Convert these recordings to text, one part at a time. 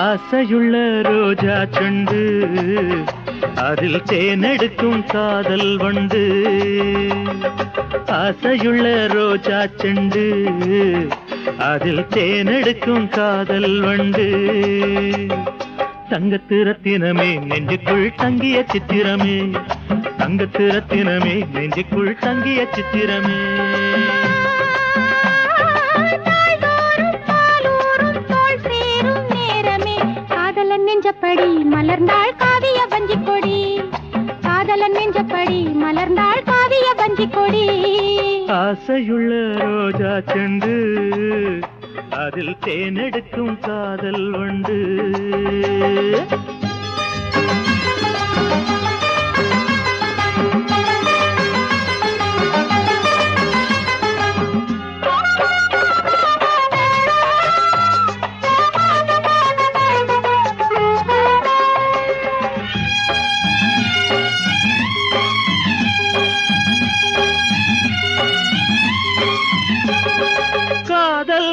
ஆசையுள்ள ரோஜா சொண்டு அதில் தேனெடுக்கும் காதல் வண்டு. ஆசையுள்ள ரோஜா செண்டு அதில் தேனெடுக்கும் காதல் வண்டு. தங்கத்து ரத்தினமே நெஞ்சுக்குள் தங்கிய சித்திரமே. தங்கத்து ரத்தினமே நெஞ்சுக்குள் தங்கிய சித்திரமே. நெஞ்சப்படி மலர்ந்தாள் காவிய வஞ்சி கொடி. காதலன் நெஞ்சப்படி மலர்ந்தாள் காவிய வஞ்சி கொடி. ஆசையுள்ள ரோஜா செண்டு. அதில் தேனெடுக்கும் காதல் வண்டு.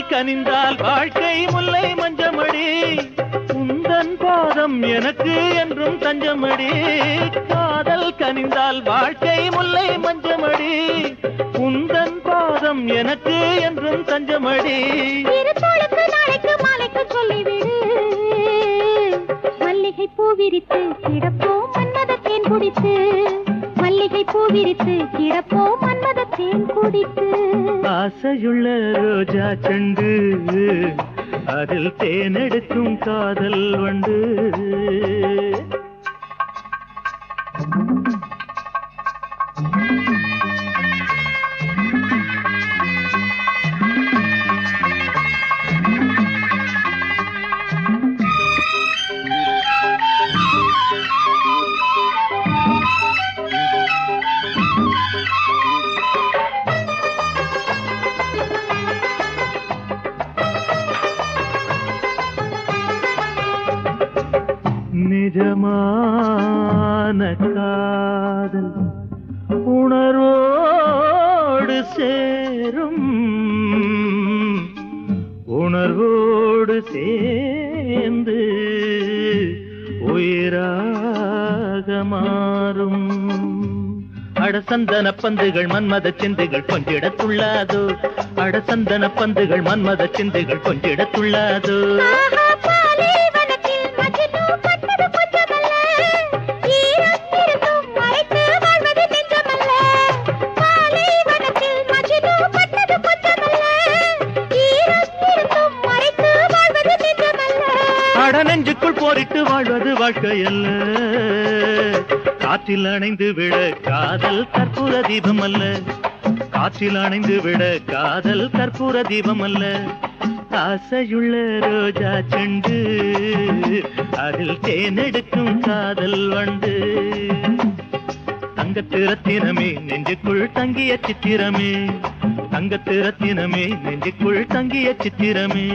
கனிந்தால் வாழ்க்கை முல்லை மஞ்சமடி. உந்தன் பாதம் எனக்கு என்றும் தஞ்சமடி. காதல் கனிந்தால் வாழ்க்கை முல்லை மஞ்சமடி. உந்தன் பாதம் எனக்கு என்றும் தஞ்சமடி. நாளைக்கு மாலைக்கு சொல்லிவிடு. மல்லிகை பூ விரித்து கிடப்போம் மன்மத தேன் குடித்து. மல்லிகை பூ விரித்து கிடப்போம் மன்மத தேன் குடித்து ஆசையுள்ள ரோஜா செண்டு அதில் தேனெடுக்கும் காதல் வண்டு. நிஜமான காதல் உணர்வோடு சேரும். உணர்வோடு சேர்ந்து உயிராக மாறும். அடசந்தன பந்துகள் மன்மத சிந்துகள் கொஞ்சிடத்துள்ளாதோ. அடசந்தன பந்துகள் மன்மத சிந்துகள் கொஞ்சிடத்துள்ளாதோ. போரிட்டு வாழ்வது வாழ்க்கை அல்ல. காற்றில் அணைந்து விட காதல் கற்பூர தீபம் அல்ல. காற்றில் அணைந்து விட காதல் கற்பூர தீபம் அல்ல. ஆசையுள்ள ரோஜா செண்டு அதில் தேனெடுக்கும் காதல் வண்டு. தங்கத்து ரத்தினமே நெஞ்சுக்குள் தங்கிய சித்திரமே. தங்கத்து ரத்தினமே நெஞ்சுக்குள் தங்கிய சித்திரமே.